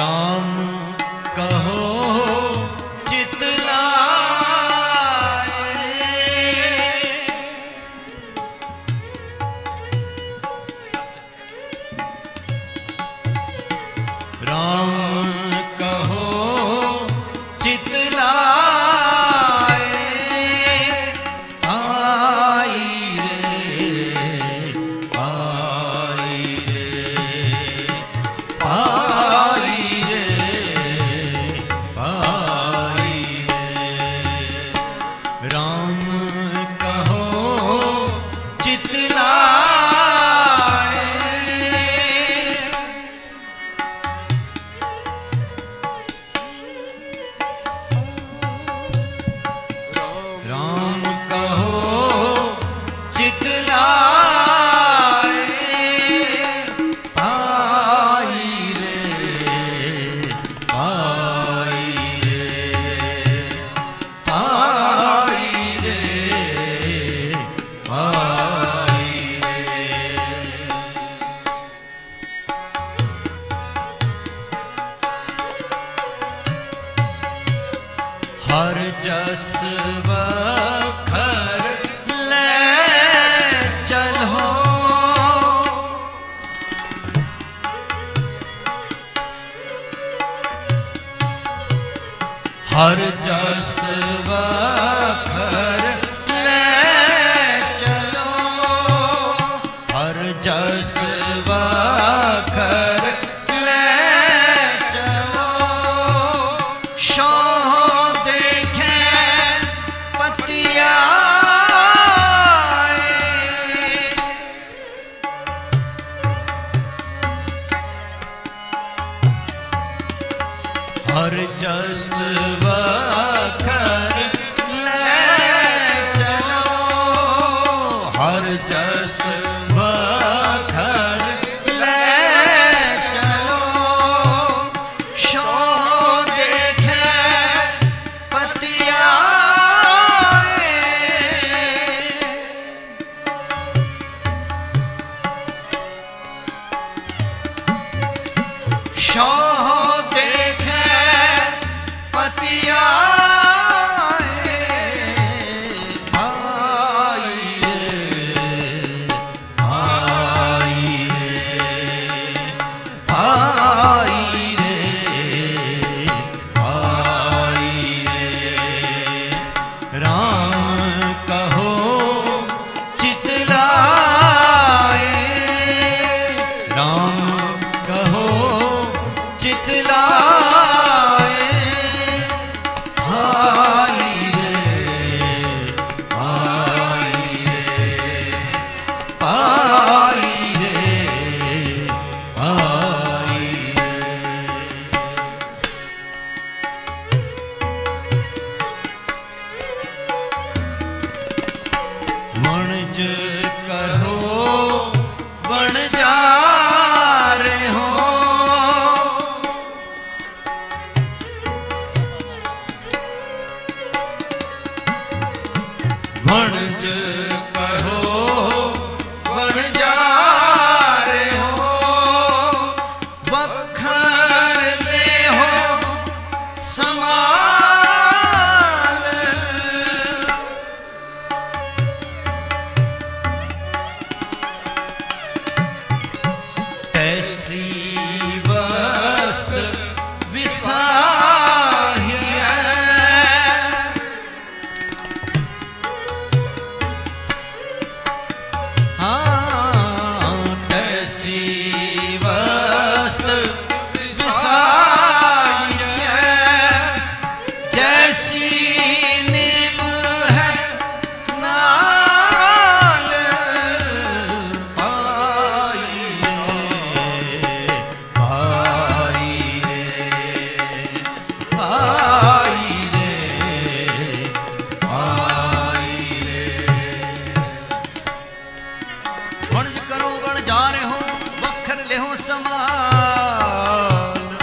라 ਹਰ ਜਸ ਹਰ ਜਸ ਹਰ ਜਸ Master. ਲਿਹੁ ਸਮਾਨ।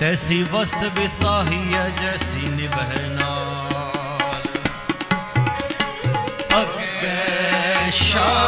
ਤੈਸੀ ਵਸਤ ਵਿਸਾਹੀਐ ਜੈਸੀ ਨਿਭੈ ਨਾਲ। ਅਗੇ ਸ਼ਾ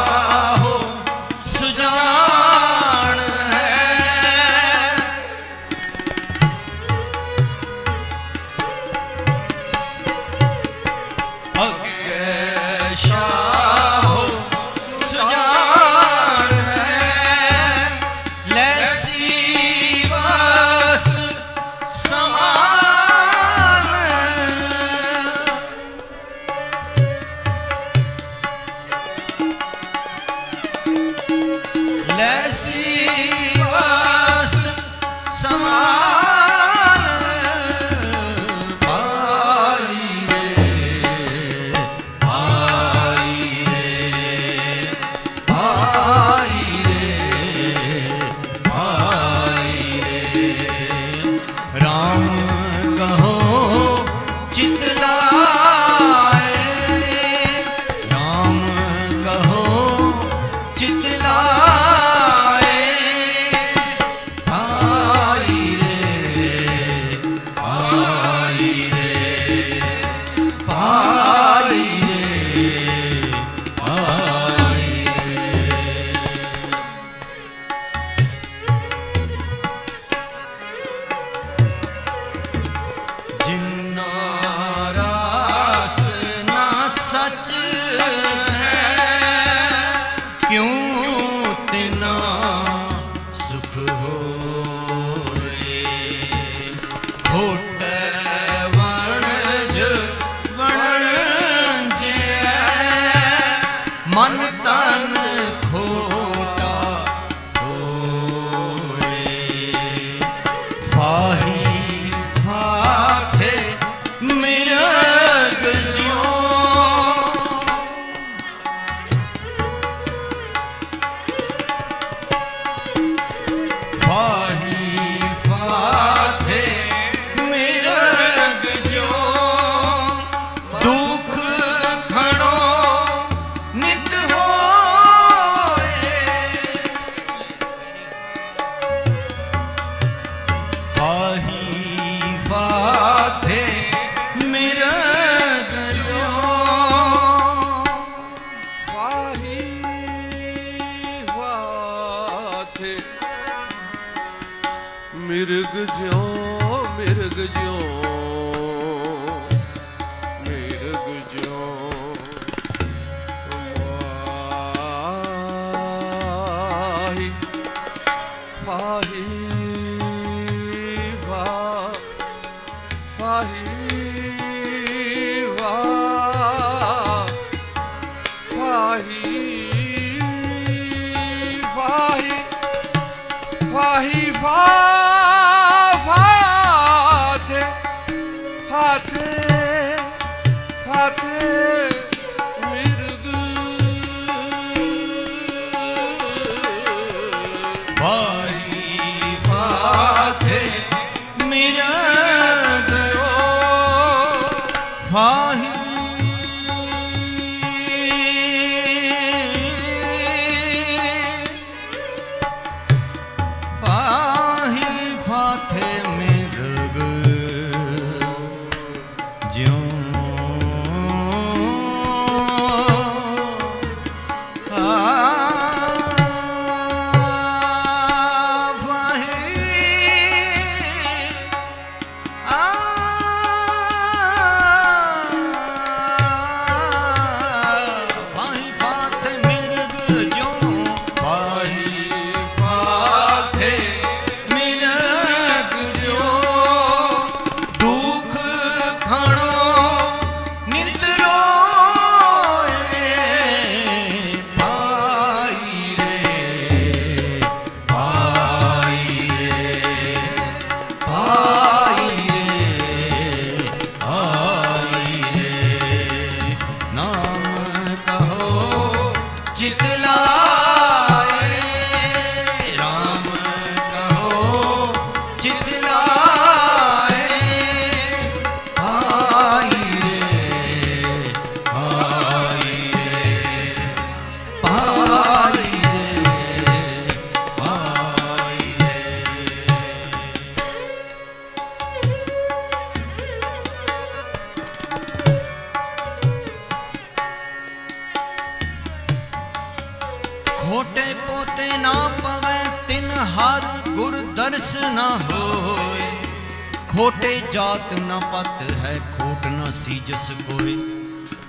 ਖੋਟੇ ਜਾਤ ਨਾ ਪਤ ਹੈ ਖੋਟ ਨਾ ਸੀ ਜਸ ਕੋਏ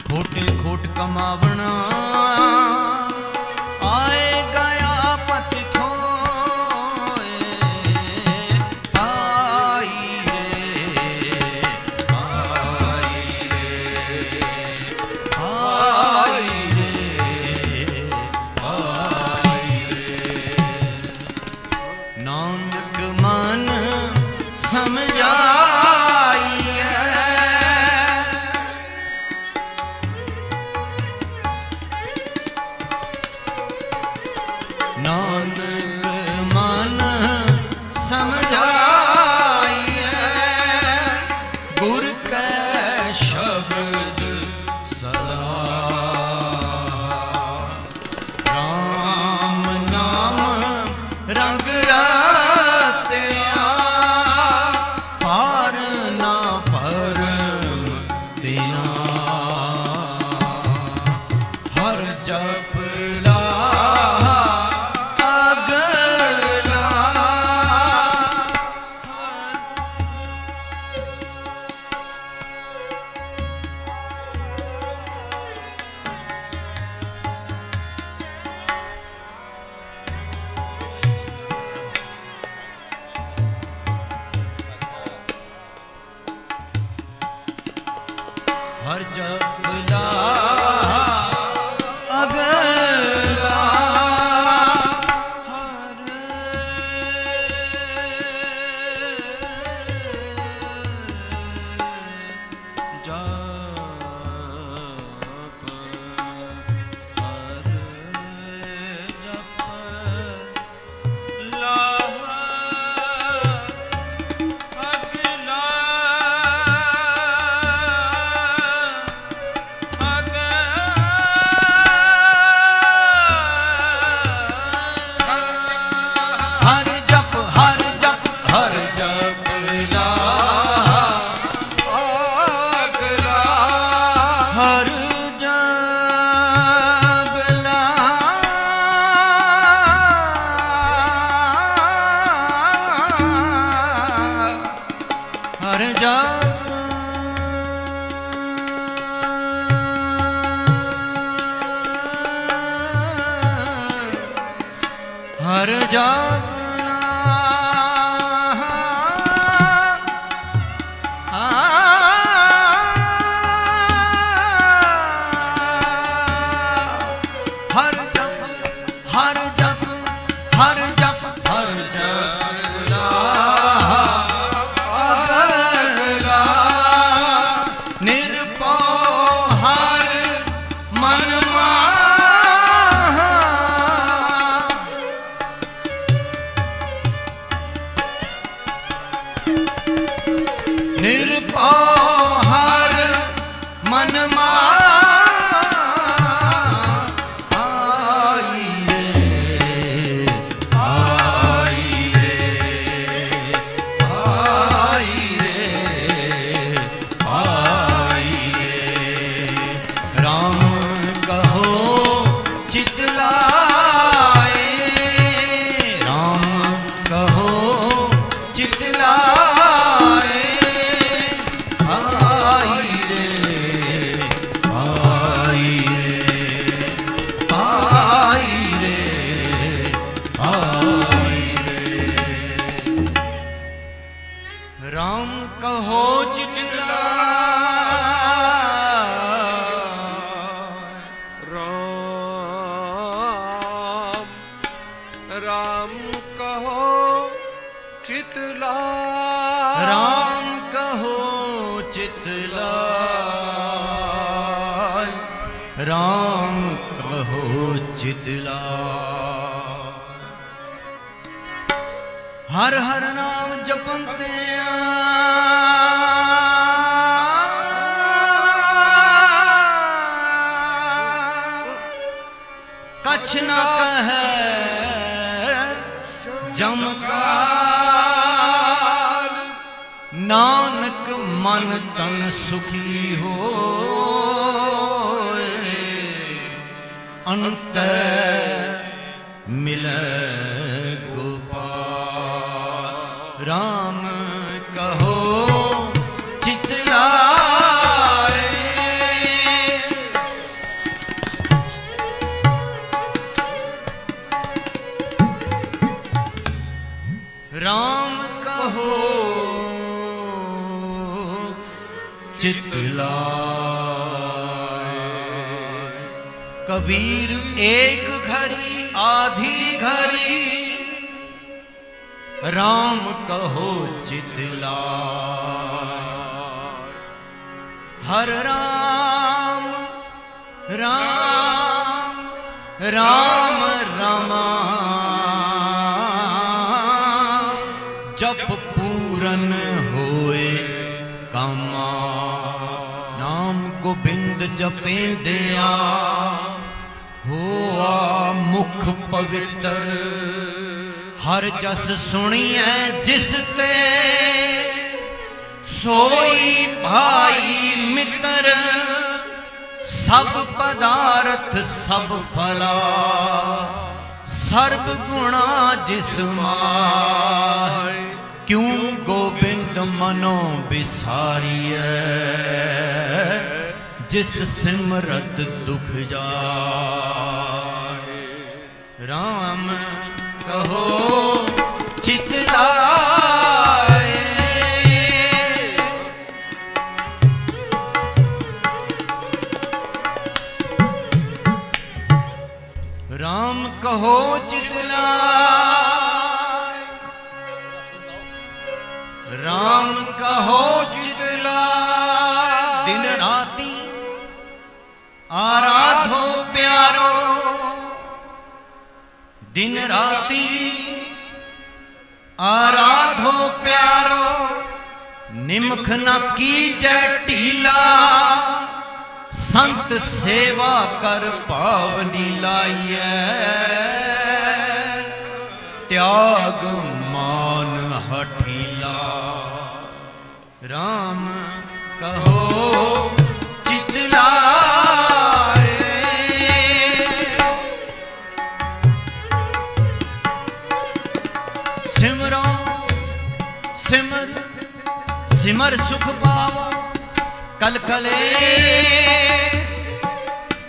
ਖੋਟੇ ਖੋਟ ਕਮਾਵਣਾ। ਨਾਨਕ ਮਨ ਸਮਝ हर जा ਹੋ ਚਿਚਲਾ ਰਾਮ ਰਾਮ ਕਹੋ ਚਿਤਲਾ। ਰਾਮ ਕਹੋ ਚਿਤਲਾ। ਰਾਮ ਕਹੋ ਚਿਤਲਾ। ਹਰ ਹਰ ਕਛ ਨਾ ਕਹੈ ਜਮ ਨਾਨਕ ਮਨ ਤਨ ਸੁਖੀ ਹੋਏ ਅੰਤ ਮਿਲੈ ਕਬੀਰ ਏਕ ਘਰੀ ਆਧੀ ਘਰੀ RAM ਕਹੋ ਚਿਤ ਲਾਏ ਹਰ ਰਾਮ ਰਾਮ ਰਾਮ ਰਮਾ ਜਪ ਪੂਰਨ ਹੋਏ ਕਾਮਾ ਨਾਮ ਗੋਬਿੰਦ ਜਪੇਂਦਿਆ ਹੋਆ ਮੁਖ ਪਵਿੱਤਰ। ਹਰ ਜਸ ਸੁਣੀਐ ਜਿਸ ਤੇ ਸੋਈ ਭਾਈ ਮਿੱਤਰ। ਸਭ ਪਦਾਰਥ ਸਭ ਫਲਾ। ਸਰਬ ਗੁਣਾ ਜਿਸ ਮਾਇ ਕਿਉ ਗੋਬਿੰਦ ਮਨੋ ਬਿਸਾਰੀਐ ਜਿਸ ਸਿਮਰਤ ਦੁਖ ਜਾਏ। ਰਾਮ ਕਹੋ ਨਿਮਖ ਨਾ ਕੀਜੈ ਢੀਲਾ। ਸੰਤ ਸੇਵਾ ਕਰ ਭਾਵਨੀ ਲਾਈਐ। ਤਿਆਗ ਸਿਮਰ ਸੁਖ ਪਾਵਾ, ਕਲ ਕਲੇਸ।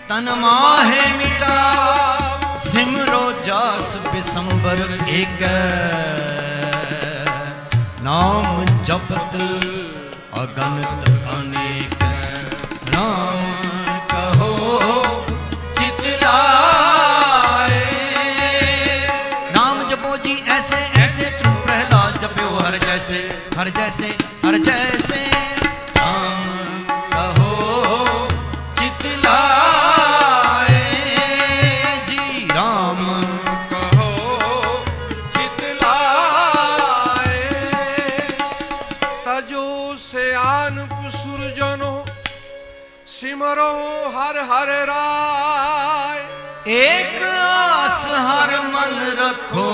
ਤਨ ਮਾਹੇ ਮਿਟਾਵਾ, ਸਿਮਰੋ ਜਾਸ ਬਿਸੰਬਰ ਏਕ। ਨਾਮ ਜਪਤ ਅਗਨਤ ਅਨੇਕ। ਨਾਮ ਮਨ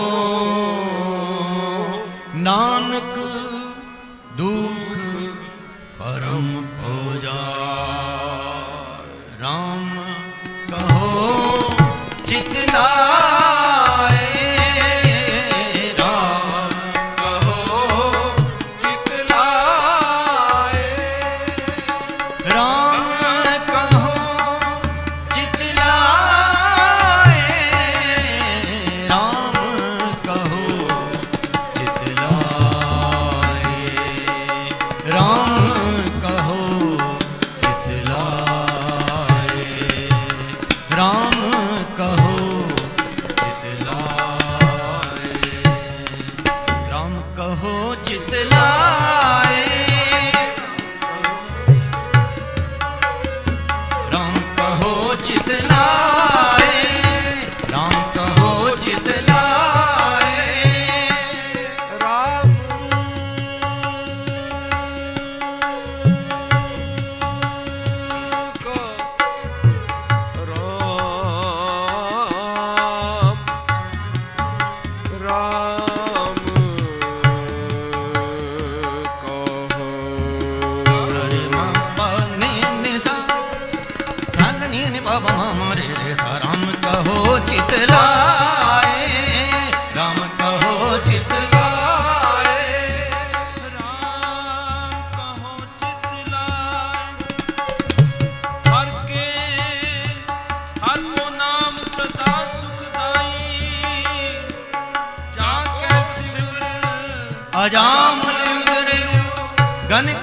ਅਜਾਮ ਲਿੰਦਰਿਓ ਗਨ